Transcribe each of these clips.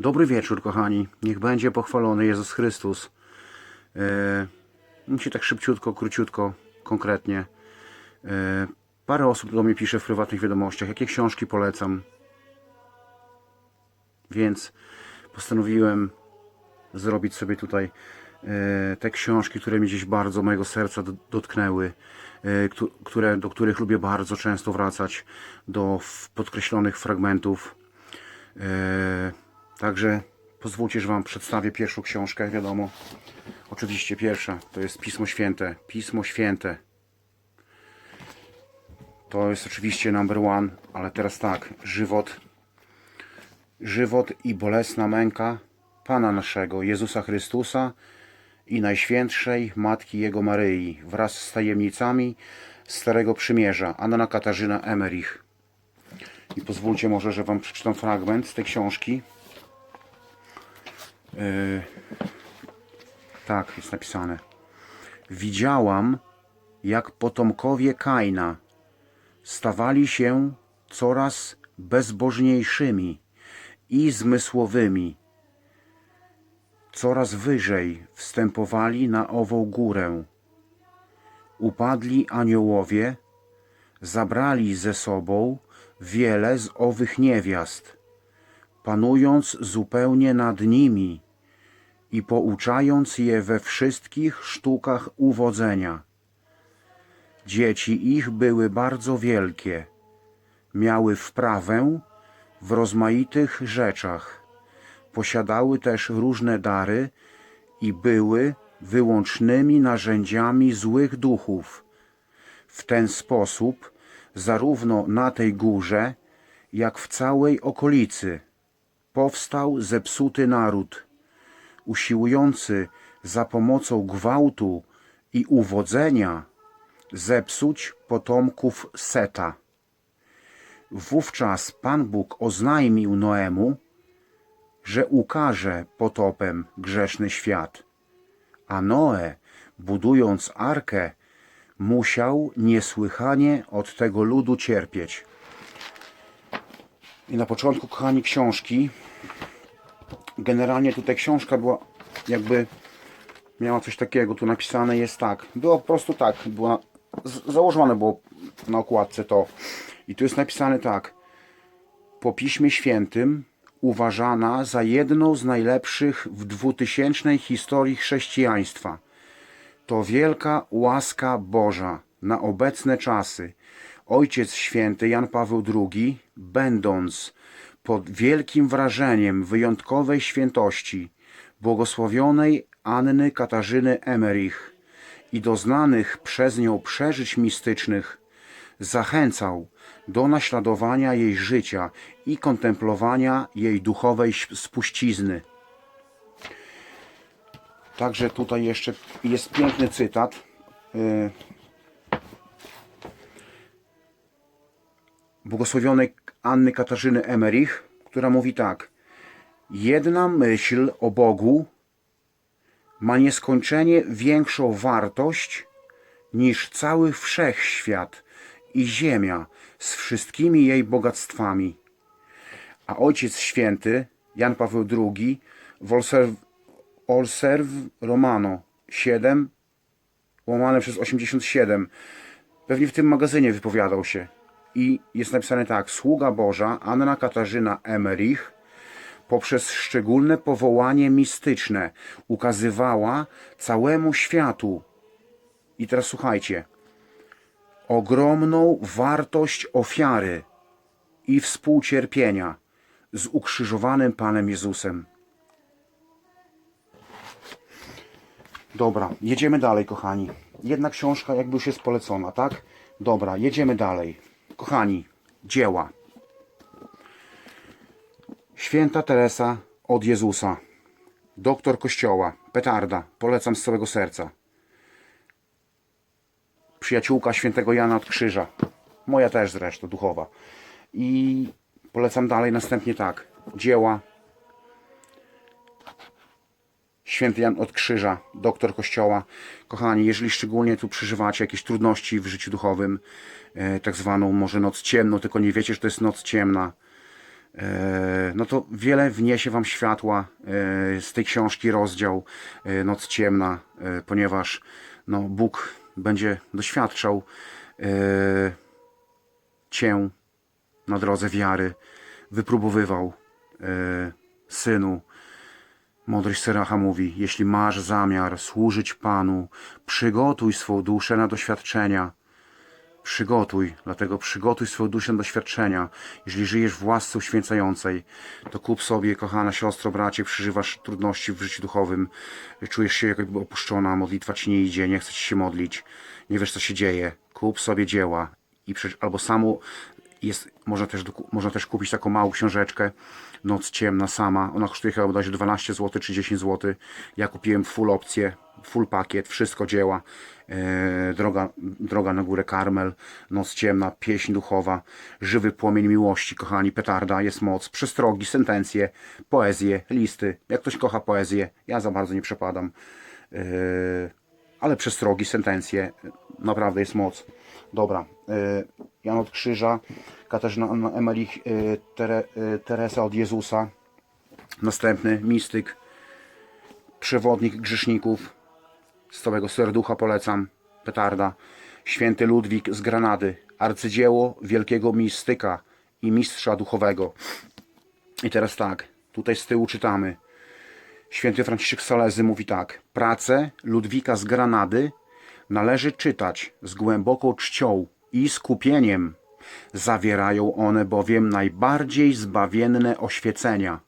Dobry wieczór, kochani. Niech będzie pochwalony Jezus Chrystus. E, się tak szybciutko, króciutko, konkretnie. E, parę osób do mnie pisze w prywatnych wiadomościach, jakie książki polecam. Więc postanowiłem zrobić sobie tutaj e, te książki, które mi gdzieś bardzo mojego serca do- dotknęły, któ- które, do których lubię bardzo często wracać, do podkreślonych fragmentów. Także pozwólcie, że Wam przedstawię pierwszą książkę, wiadomo. Oczywiście pierwsza to jest Pismo Święte. Pismo Święte. To jest oczywiście number one, ale teraz tak, żywot, żywot i bolesna męka Pana naszego, Jezusa Chrystusa i Najświętszej Matki Jego Maryi wraz z tajemnicami Starego Przymierza, Anna Katarzyna Emerich. I pozwólcie może, że Wam przeczytam fragment z tej książki. Yy, tak, jest napisane. Widziałam, jak potomkowie Kaina stawali się coraz bezbożniejszymi i zmysłowymi. Coraz wyżej wstępowali na ową górę. Upadli aniołowie, zabrali ze sobą wiele z owych niewiast, panując zupełnie nad nimi i pouczając je we wszystkich sztukach uwodzenia. Dzieci ich były bardzo wielkie, miały wprawę w rozmaitych rzeczach, posiadały też różne dary i były wyłącznymi narzędziami złych duchów. W ten sposób, zarówno na tej górze, jak w całej okolicy, powstał zepsuty naród, usiłujący za pomocą gwałtu i uwodzenia zepsuć potomków Seta. Wówczas Pan Bóg oznajmił Noemu, że ukaże potopem grzeszny świat, a Noe, budując arkę, musiał niesłychanie od tego ludu cierpieć. I na początku, kochani, książki, generalnie tutaj książka była jakby miała coś takiego, tu napisane jest tak. Było po prostu tak, była, założone było na okładce to. I tu jest napisane tak. Po Piśmie Świętym uważana za jedną z najlepszych w dwutysięcznej historii chrześcijaństwa. To wielka łaska Boża na obecne czasy. Ojciec Święty Jan Paweł II, będąc pod wielkim wrażeniem wyjątkowej świętości błogosławionej Anny Katarzyny Emerich i doznanych przez nią przeżyć mistycznych, zachęcał do naśladowania jej życia i kontemplowania jej duchowej spuścizny. Także tutaj jeszcze jest piękny cytat. Błogosławionej Anny Katarzyny Emerich, która mówi tak. Jedna myśl o Bogu ma nieskończenie większą wartość niż cały wszechświat i ziemia z wszystkimi jej bogactwami. A Ojciec Święty Jan Paweł II w Olserw, Olserw Romano 7 łamane przez 87 pewnie w tym magazynie wypowiadał się i jest napisane tak sługa Boża Anna Katarzyna Emerich poprzez szczególne powołanie mistyczne ukazywała całemu światu i teraz słuchajcie ogromną wartość ofiary i współcierpienia z ukrzyżowanym Panem Jezusem. Dobra, jedziemy dalej, kochani. Jedna książka jakby już jest polecona, tak? Dobra, jedziemy dalej. Kochani, dzieła. Święta Teresa od Jezusa. Doktor Kościoła. Petarda. Polecam z całego serca. Przyjaciółka świętego Jana od Krzyża. Moja też zresztą, duchowa. I polecam dalej następnie tak. Dzieła. Święty Jan od Krzyża, doktor Kościoła. Kochani, jeżeli szczególnie tu przeżywacie jakieś trudności w życiu duchowym, e, tak zwaną może noc ciemną, tylko nie wiecie, że to jest noc ciemna, e, no to wiele wniesie Wam światła e, z tej książki rozdział Noc Ciemna, ponieważ no, Bóg będzie doświadczał Cię na drodze wiary, wypróbowywał Synu. Mądrość Seracha mówi, jeśli masz zamiar służyć Panu, przygotuj swą duszę na doświadczenia, Przygotuj, dlatego przygotuj swoją duszę do doświadczenia. Jeżeli żyjesz w łasce uświęcającej, to kup sobie, kochana siostro, bracie, przeżywasz trudności w życiu duchowym, czujesz się jakby opuszczona, modlitwa ci nie idzie, nie chce ci się modlić, nie wiesz co się dzieje. Kup sobie dzieła i albo samo jest, można też, można też kupić taką małą książeczkę Noc Ciemna Sama. Ona kosztuje chyba bodajże 12 zł czy 10 zł. Ja kupiłem full opcję, full pakiet, wszystko dzieła. E, droga, droga na górę Karmel, Noc Ciemna, Pieśń Duchowa, Żywy Płomień Miłości, kochani, Petarda, jest moc, przestrogi, sentencje, poezje, listy. Jak ktoś kocha poezję, ja za bardzo nie przepadam. E, ale przestrogi, sentencje, naprawdę jest moc. Dobra, e, Jan od Krzyża, Katarzyna Emelich, e, e, Teresa od Jezusa, następny mistyk, przewodnik grzeszników, z całego serducha polecam, petarda, święty Ludwik z Granady, arcydzieło wielkiego mistyka i mistrza duchowego. I teraz tak, tutaj z tyłu czytamy, Święty Franciszek Salezy mówi tak. Prace Ludwika z Granady należy czytać z głęboką czcią i skupieniem. Zawierają one bowiem najbardziej zbawienne oświecenia,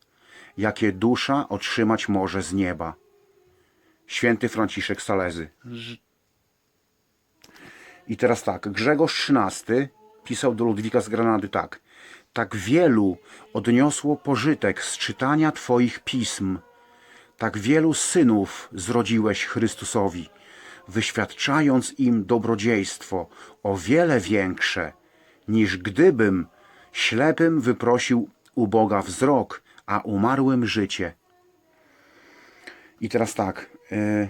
jakie dusza otrzymać może z nieba. Święty Franciszek Salezy. I teraz tak, Grzegorz XIII pisał do Ludwika z Granady tak. Tak wielu odniosło pożytek z czytania Twoich pism, tak wielu synów zrodziłeś Chrystusowi, wyświadczając im dobrodziejstwo o wiele większe, niż gdybym ślepym wyprosił u Boga wzrok, a umarłym życie. I teraz tak. y,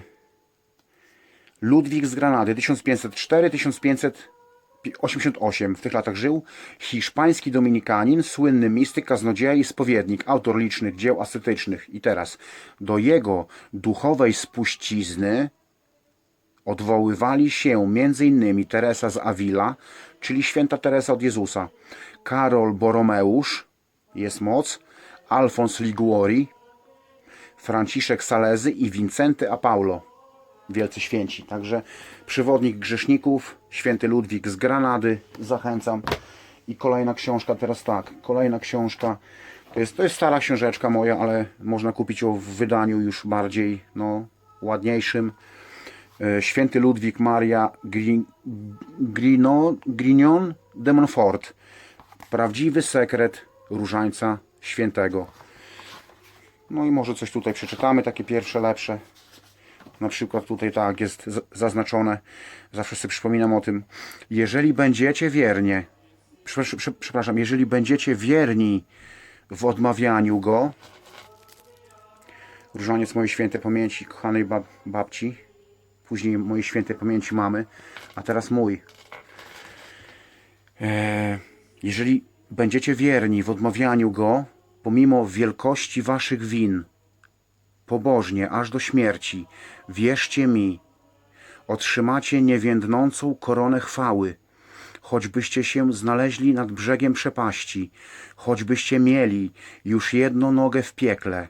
Ludwik z Granady 1504-1588 w tych latach żył. Hiszpański dominikanin, słynny mistyk, kaznodzieja i spowiednik, autor licznych dzieł ascetycznych. I teraz do jego duchowej spuścizny odwoływali się m.in. Teresa z Avila, czyli święta Teresa od Jezusa, Karol Boromeusz, jest moc, Alfons Liguori, Franciszek Salezy i Wincenty a Paulo, wielcy święci. Także przewodnik grzeszników, święty Ludwik z Granady, zachęcam. I kolejna książka, teraz tak, kolejna książka, to jest, to jest stara książeczka moja, ale można kupić ją w wydaniu już bardziej, no, ładniejszym. E, Święty Ludwik Maria Grignon de Montfort. Prawdziwy sekret Różańca Świętego. No i może coś tutaj przeczytamy, takie pierwsze, lepsze. Na przykład tutaj tak jest zaznaczone, zawsze sobie przypominam o tym. Jeżeli będziecie wiernie, przepraszam, prze- przepraszam, jeżeli będziecie wierni w odmawianiu Go, różaniec mojej świętej pamięci, kochanej bab babci, później mojej świętej pamięci mamy, a teraz mój. Eee, jeżeli będziecie wierni w odmawianiu Go, pomimo wielkości waszych win, pobożnie aż do śmierci, wierzcie mi, otrzymacie niewiędnącą koronę chwały, choćbyście się znaleźli nad brzegiem przepaści, choćbyście mieli już jedną nogę w piekle,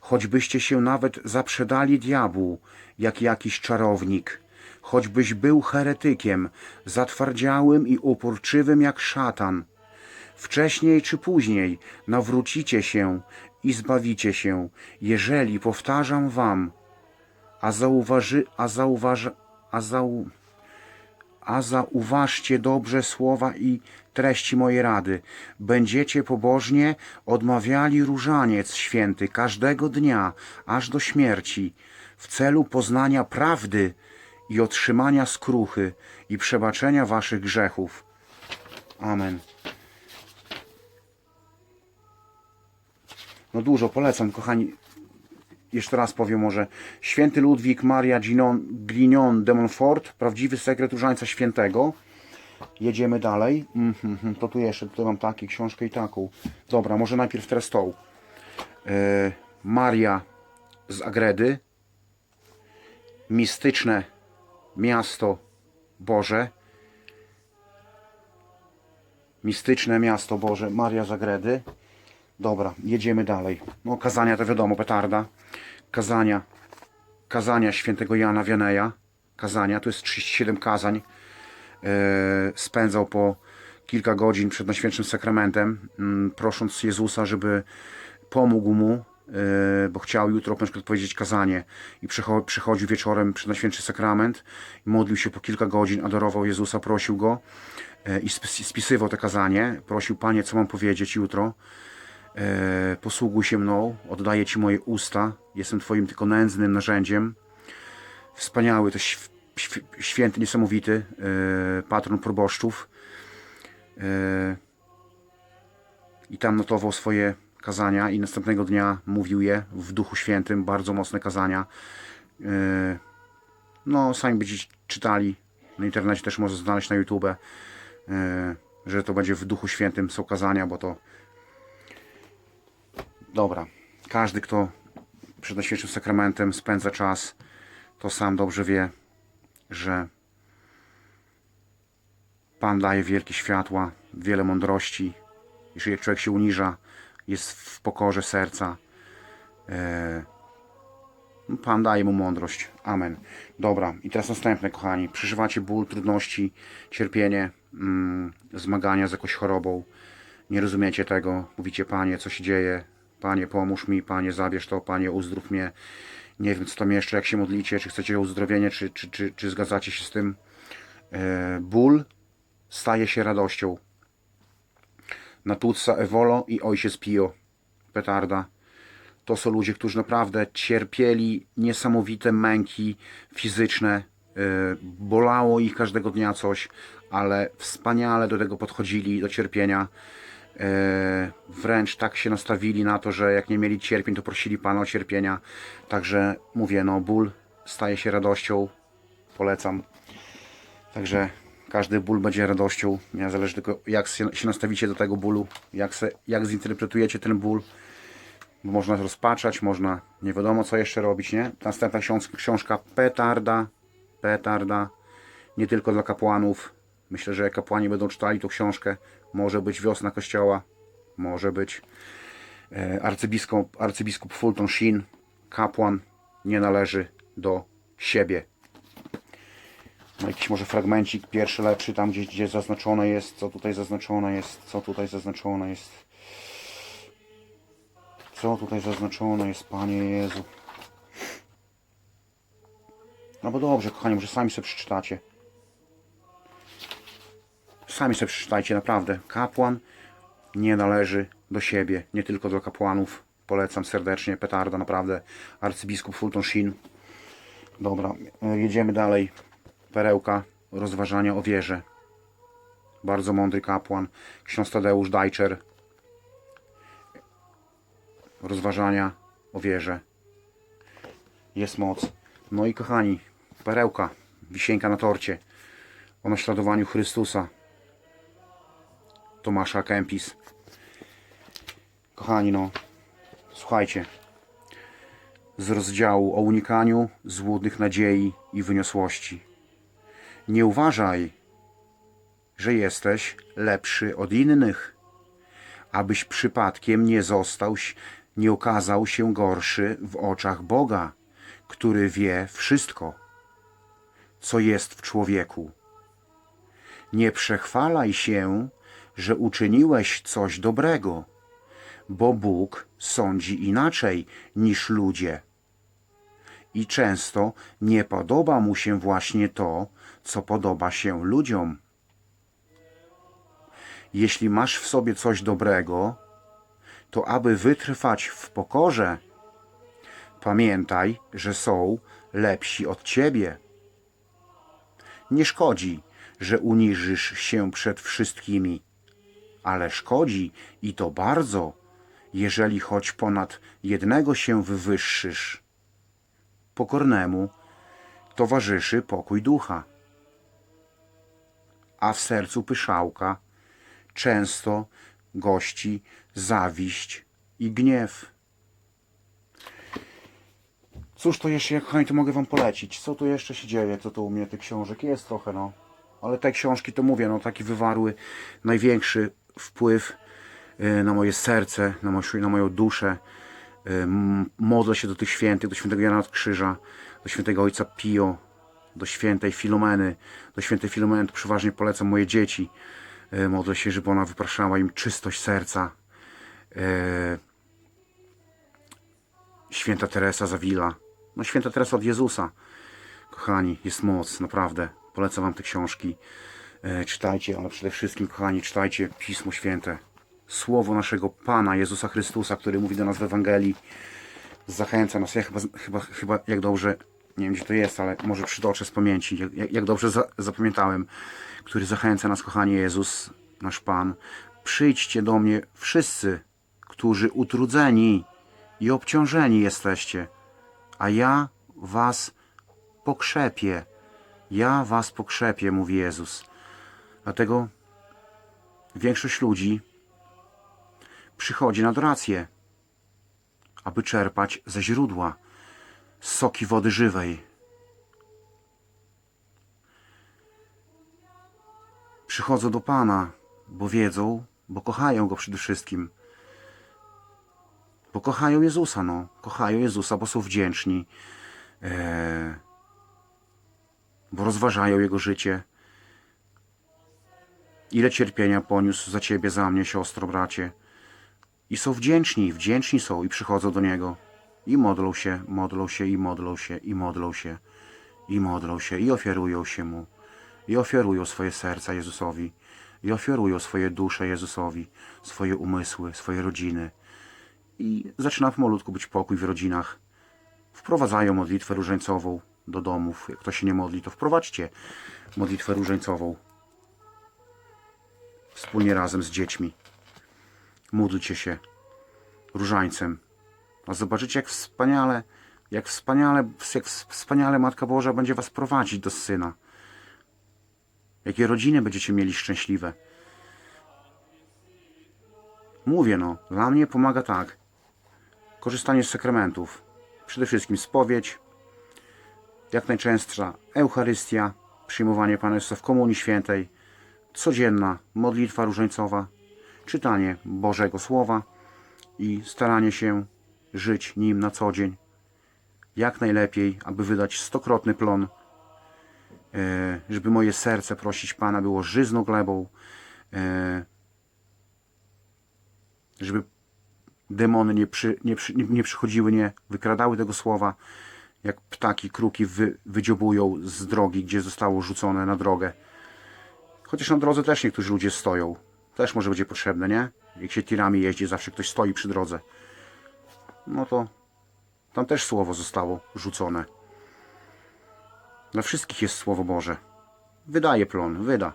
choćbyście się nawet zaprzedali diabłu, jak jakiś czarownik, choćbyś był heretykiem, zatwardziałym i uporczywym jak szatan, wcześniej czy później nawrócicie się i zbawicie się, jeżeli powtarzam wam, a zauważy, a zauważy, a zau, a zauważcie dobrze słowa i treści mojej rady. Będziecie pobożnie odmawiali różaniec święty każdego dnia, aż do śmierci, w celu poznania prawdy i otrzymania skruchy i przebaczenia waszych grzechów. Amen. No dużo polecam, kochani. Jeszcze raz powiem może. Święty Ludwik Maria Ginon, de Montfort, prawdziwy sekret Różańca Świętego. Jedziemy dalej. Mhm, mhm, to tu jeszcze, tutaj mam takie, książkę i taką. Dobra, może najpierw teraz tą. E, Maria z Agredy. Mistyczne miasto Boże. Mistyczne miasto Boże, Maria z Agredy. Dobra, jedziemy dalej. No, kazania to wiadomo, petarda. Kazania, kazania świętego Jana Wianeja. Kazania, to jest 37 kazań. E, spędzał po kilka godzin przed Najświętszym Sakramentem, mm, prosząc Jezusa, żeby pomógł mu, e, bo chciał jutro na przykład powiedzieć kazanie i przycho- przychodził wieczorem przed Najświętszy Sakrament modlił się po kilka godzin, adorował Jezusa, prosił Go e, i sp- spisywał te kazanie, prosił Panie, co mam powiedzieć jutro, e, posługuj się mną, oddaję Ci moje usta, jestem Twoim tylko nędznym narzędziem, wspaniały, to św- św- święty, niesamowity e, patron proboszczów. E, I tam notował swoje kazania i następnego dnia mówił je w Duchu Świętym, bardzo mocne kazania. E, No, sami będziecie czytali, na internecie też można znaleźć na YouTube, e, że to będzie w Duchu Świętym są kazania, bo to dobra. Każdy, kto przed Najświętszym Sakramentem spędza czas, to sam dobrze wie, że Pan daje wielkie światła, wiele mądrości. Jeżeli człowiek się uniża, jest w pokorze serca, e, no, Pan daje mu mądrość. Amen. Dobra, i teraz następne, kochani. Przeżywacie ból, trudności, cierpienie, mm, zmagania z jakąś chorobą. Nie rozumiecie tego. Mówicie, Panie, co się dzieje? Panie, pomóż mi, Panie, zabierz to, Panie, uzdrów mnie. Nie wiem, co tam jeszcze, jak się modlicie, czy chcecie uzdrowienie, czy, czy, czy, czy zgadzacie się z tym. E, ból staje się radością. Natuzza Evolo i Ojciec Pio, petarda. To są ludzie, którzy naprawdę cierpieli niesamowite męki fizyczne. e, Bolało ich każdego dnia coś, ale wspaniale do tego podchodzili, do cierpienia. E, Wręcz tak się nastawili na to, że jak nie mieli cierpień, to prosili Pana o cierpienia. Także mówię, no ból staje się radością. Polecam. Także każdy ból będzie radością. Nie zależy tylko jak się nastawicie do tego bólu, jak, se, jak zinterpretujecie ten ból. Bo można rozpaczać, można nie wiadomo co jeszcze robić, nie? Następna książ- książka Petarda. Petarda. Nie tylko dla kapłanów. Myślę, że jak kapłani będą czytali tą książkę, może być wiosna kościoła. Może być. E, arcybiskup, arcybiskup Fulton Sheen, kapłan, nie należy do siebie. No, jakiś może fragmencik pierwszy lepszy, tam gdzie, gdzie zaznaczone jest, co tutaj zaznaczone jest, co tutaj zaznaczone jest. Co tutaj zaznaczone jest, Panie Jezu. No bo dobrze, kochani, może sami sobie przeczytacie. Sami sobie przeczytajcie, naprawdę. Kapłan nie należy do siebie, nie tylko do kapłanów. Polecam serdecznie, petarda, naprawdę. Arcybiskup Fulton Sheen. Dobra, e, jedziemy dalej. Perełka rozważania o wierze. Bardzo mądry kapłan. Ksiądz Tadeusz Dajczer. Rozważania o wierze. Jest moc. No i kochani, perełka, wisienka na torcie o naśladowaniu Chrystusa. Tomasza Kempis. Kochani, no, słuchajcie. Z rozdziału o unikaniu złudnych nadziei i wyniosłości. Nie uważaj, że jesteś lepszy od innych, abyś przypadkiem nie został, nie okazał się gorszy w oczach Boga, który wie wszystko, co jest w człowieku. Nie przechwalaj się, że uczyniłeś coś dobrego, bo Bóg sądzi inaczej niż ludzie. I często nie podoba mu się właśnie to, co podoba się ludziom. Jeśli masz w sobie coś dobrego, to aby wytrwać w pokorze, pamiętaj, że są lepsi od ciebie. Nie szkodzi, że uniżysz się przed wszystkimi, ale szkodzi i to bardzo, jeżeli choć ponad jednego się wywyższysz. Pokornemu towarzyszy pokój ducha. a w sercu pyszałka często gości zawiść i gniew. Cóż to jeszcze, jak to mogę wam polecić? Co tu jeszcze się dzieje? Co tu u mnie tych książek? Jest trochę, no. Ale te książki, to mówię, no taki wywarły największy wpływ y, na moje serce, na, moją, na moją duszę. M- Modlę się do tych świętych, do świętego Jana od Krzyża, do świętego Ojca Pio, do świętej Filomeny. Do świętej Filomeny przeważnie polecam moje dzieci. Y, Modlę się, żeby ona wypraszała im czystość serca. Święta Teresa Zawila. No święta Teresa od Jezusa. Kochani, jest moc, naprawdę. Polecam wam te książki. E, czytajcie, ale przede wszystkim, kochani, czytajcie Pismo Święte. Słowo naszego Pana Jezusa Chrystusa, który mówi do nas w Ewangelii. Zachęca nas. Ja chyba, chyba, chyba jak dobrze, nie wiem gdzie to jest, ale może przytoczę z pamięci, jak- jak, dobrze za, zapamiętałem, który zachęca nas, kochani Jezus, nasz Pan. Przyjdźcie do mnie wszyscy, którzy utrudzeni i obciążeni jesteście, a ja was pokrzepię. Ja was pokrzepię, mówi Jezus. Dlatego większość ludzi przychodzi na adorację, aby czerpać ze źródła soki wody żywej. Przychodzą do Pana, bo wiedzą, bo kochają Go przede wszystkim. Bo kochają Jezusa, no. Kochają Jezusa, bo są wdzięczni. Eee, bo rozważają Jego życie. Ile cierpienia poniósł za Ciebie, za mnie, siostro, bracie. I są wdzięczni, wdzięczni są i przychodzą do Niego. I modlą się, modlą się, i modlą się, i modlą się, i modlą się, i ofiarują się Mu. I ofiarują swoje serca Jezusowi. I ofiarują swoje dusze Jezusowi, swoje umysły, swoje rodziny. I zaczyna pomalutku być pokój w rodzinach. Wprowadzają modlitwę różańcową do domów. Jak ktoś się nie modli, to wprowadźcie modlitwę różańcową. Wspólnie razem z dziećmi. Módlcie się różańcem. A zobaczycie, jak wspaniale, jak wspaniale, jak wspaniale Matka Boża będzie was prowadzić do Syna. Jakie rodziny będziecie mieli szczęśliwe. Mówię no, dla mnie pomaga tak. Korzystanie z sakramentów. Przede wszystkim spowiedź, jak najczęstsza Eucharystia, przyjmowanie Pana Jezusa w Komunii Świętej, codzienna modlitwa różańcowa, czytanie Bożego Słowa i staranie się żyć nim na co dzień. Jak najlepiej, aby wydać stokrotny plon, e, żeby moje serce prosić Pana było żyzną glebą, e, żeby demony nie, przy, nie, przy, nie, przychodziły, nie wykradały tego słowa, jak ptaki, kruki wy, wydziobują z drogi, gdzie zostało rzucone na drogę. Chociaż na drodze też niektórzy ludzie stoją. Też może będzie potrzebne, nie? Jak się tirami jeździ, zawsze ktoś stoi przy drodze. No to tam też słowo zostało rzucone. Dla wszystkich jest Słowo Boże. Wydaje plon, wyda.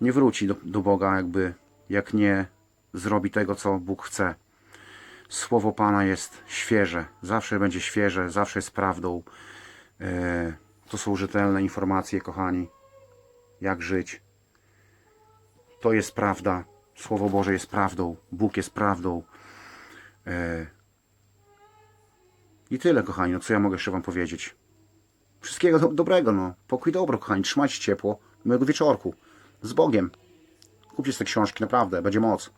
Nie wróci do, do Boga, jakby jak nie zrobi tego, co Bóg chce. Słowo Pana jest świeże, zawsze będzie świeże, zawsze jest prawdą. E, to są rzetelne informacje, kochani. Jak żyć. To jest prawda. Słowo Boże jest prawdą. Bóg jest prawdą. E, I tyle, kochani. No co ja mogę jeszcze Wam powiedzieć? Wszystkiego do, dobrego, no. Pokój dobro, kochani. Trzymajcie ciepło. Miłego wieczorku. Z Bogiem. Kupcie te książki, naprawdę. Będzie moc.